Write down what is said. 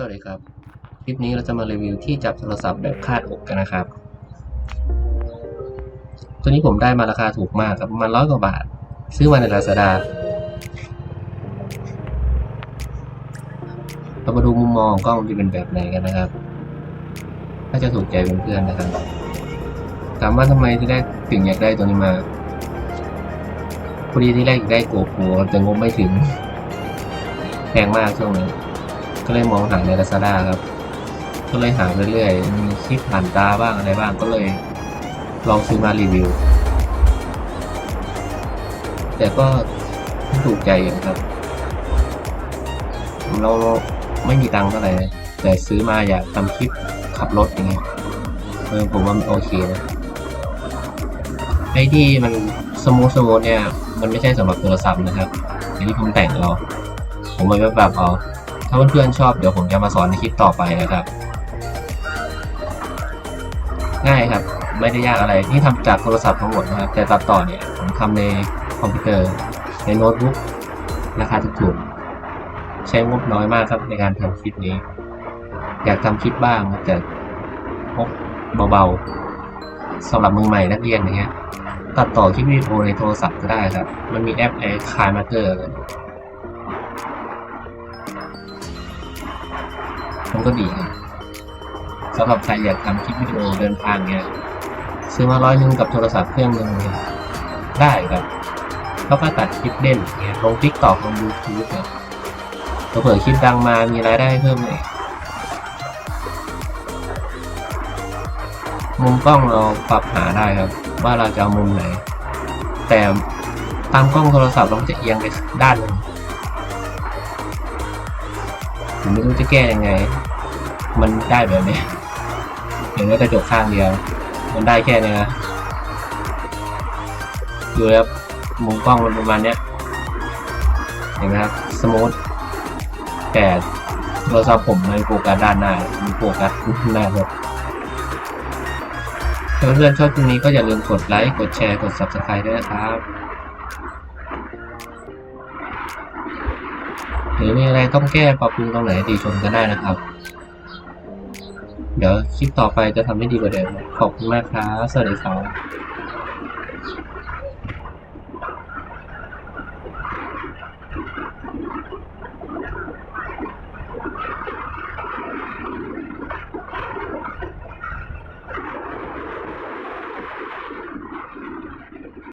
สวัสดีครับ คลิปนี้เราจะมารีวิวที่จับโทรศัพท์แบบคาดอกกันนะครับ ตัวนี้ผมได้มาราคาถูกมากครับประมาณร้อยกว่าบาท ซื้อมาใน Lazada เรามาดูมุมมองกล้องที่เป็นแบบไหนกันนะครับถ้าจะถูกใจเพื่อนๆนะครับถามว่าทำไมที่แรกถึงอยากได้ตัวนี้มาพอดีที่แรกอยากได้โกโปรแต่งบไม่ถึงแพงมากช่วงนี้ ก็เลยมองหาใน Lazada ครับ ก็เลยหาเรื่อยๆ มีคลิปผ่านตาบ้างอะไรบ้างก็เลย ลองซื้อมารีวิว แต่ก็ไม่ถูกใจอยู่ครับ เราไม่มีตังค์เท่าไหร่แต่ซื้อมาอยากทำคลิปขับรถอย่างเงี้ยเออผมว่ามันโอเคนะไอ้ที่มันสมูทสมูทเนี่ย มันไม่ใช่สำหรับโทรศัพท์นะครับอันนี้ผมแต่งเราผมไปแบบเอา ถ้าเพื่อนๆชอบเดี๋ยวผมจะมาสอนในคลิปต่อไปนะครับ ง่ายครับ ไม่ได้ยากอะไรนี่ทำจากโทรศัพท์ทั้งหมดนะครับ แต่ตัดต่อเนี่ยผมทำในคอมพิวเตอร์ในโน้ตบุ๊กราคาถูกๆใช้งบน้อยมากครับในการทำคลิปนี้ อยากทำคลิปบ้างแต่งบเบาๆสำหรับมือใหม่นักเรียนอย่างเงี้ยตัดต่อคลิปวิดีโอในโทรศัพท์ก็ได้ครับ มันมีแอปไอ้คายมาเกอร์ มันก็ดีครับสำหรับใครอยากทำคลิปวิดีโอเดินทางเนี้ยซื้อมาร้อยหนึ่งกับโทรศัพท์เครื่องหนึ่งเนี่ยได้ครับแล้วก็ตัดคลิปเล่นเงี้ยลงทิกตอกลงยูทูบครับเผื่อคลิปดังมามีรายได้เพิ่มเลยมุมกล้องเราปรับหาได้ครับ ว่าเราจะเอามุมไหน แต่ตามกล้องโทรศัพท์เราจะเอียงไปด้านหนึ่ง ผมไม่รู้จะแก้ยังไง มันได้แบบนี้เห็นว่ากระจกข้างเดียว มันได้แค่เนี้ยนะดูแล้วมุมกล้องมันประมาณเนี้ยเห็นไหมครับสมูทแต่โทรศัพท์ผมมันโฟกัสด้านหน้ามันโฟกัสหน้าครับถ้าเพื่อนๆชอบคลิปนี้ก็อย่าลืมกดไลค์ กดแชร์ กด subscribe ด้วยนะครับ หรือมีอะไรต้องแก้ปรับปรุงตรงไหนดีชมกันได้นะครับ เดี๋ยวคลิปต่อไปจะทำให้ดีกว่าเดิมขอบคุณมากครับสวัสดีครับ